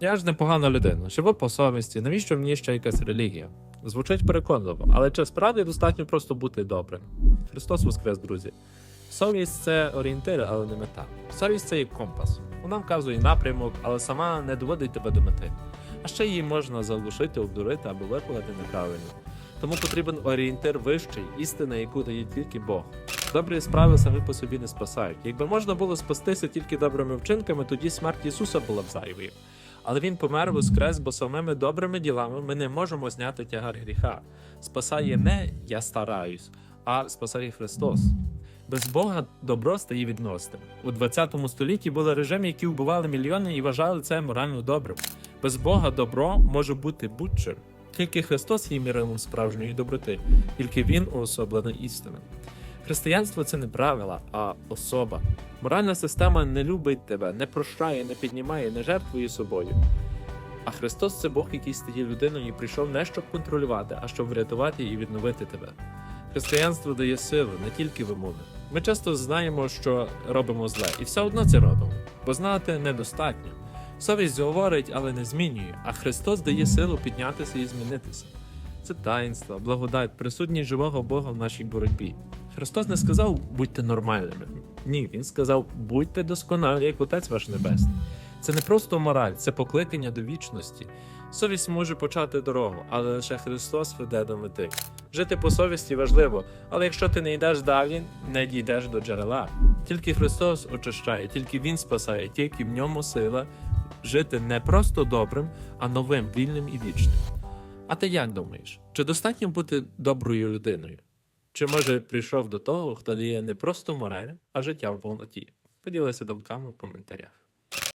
Я ж непогана людина, живу по совісті, навіщо мені ще якась релігія? Звучить переконливо, але чи справді достатньо просто бути добрим? Христос Воскрес, друзі. Совість це орієнтир, але не мета. Совість це як компас. Вона вказує напрямок, але сама не доводить тебе до мети. А ще її можна заглушити, обдурити або викладати неправильно. Тому потрібен орієнтир вищий, істина, яку дає тільки Бог. Добрі справи самі по собі не спасають. Якби можна було спастися тільки добрими вчинками, тоді смерть Ісуса була б зайвою. Але Він помер воскрес, бо самими добрими ділами ми не можемо зняти тягар гріха. Спасає не я стараюсь, а спасає Христос. Без Бога добро стає відносним. У 20 столітті були режими, які вбивали мільйони і вважали це морально добрим. Без Бога добро може бути будь-чим. Тільки Христос є мірилом справжньої доброти, тільки Він уособлена істина. Християнство це не правила, а особа. Моральна система не любить тебе, не прощає, не піднімає, не жертвує собою. А Христос це Бог, який стає людиною і прийшов не щоб контролювати, а щоб врятувати і відновити тебе. Християнство дає силу, не тільки вимоги. Ми часто знаємо, що робимо зле, і все одно це робимо, бо знати недостатньо. Совість говорить, але не змінює, а Христос дає силу піднятися і змінитися. Це таїнство, благодать, присутність живого Бога в нашій боротьбі. Христос не сказав будьте нормальними. Ні, Він сказав будьте досконалі, як Отець ваш Небесний. Це не просто мораль, це покликання до вічності. Совість може почати дорогу, але лише Христос веде до мети. Жити по совісті важливо, але якщо ти не йдеш далі, не дійдеш до джерела. Тільки Христос очищає, тільки Він спасає, тільки в ньому сила жити не просто добрим, а новим, вільним і вічним. А ти як думаєш, чи достатньо бути доброю людиною? Чи може прийшов до того, хто дає не просто мораль, а життя в повноті? Поділися думками в коментарях.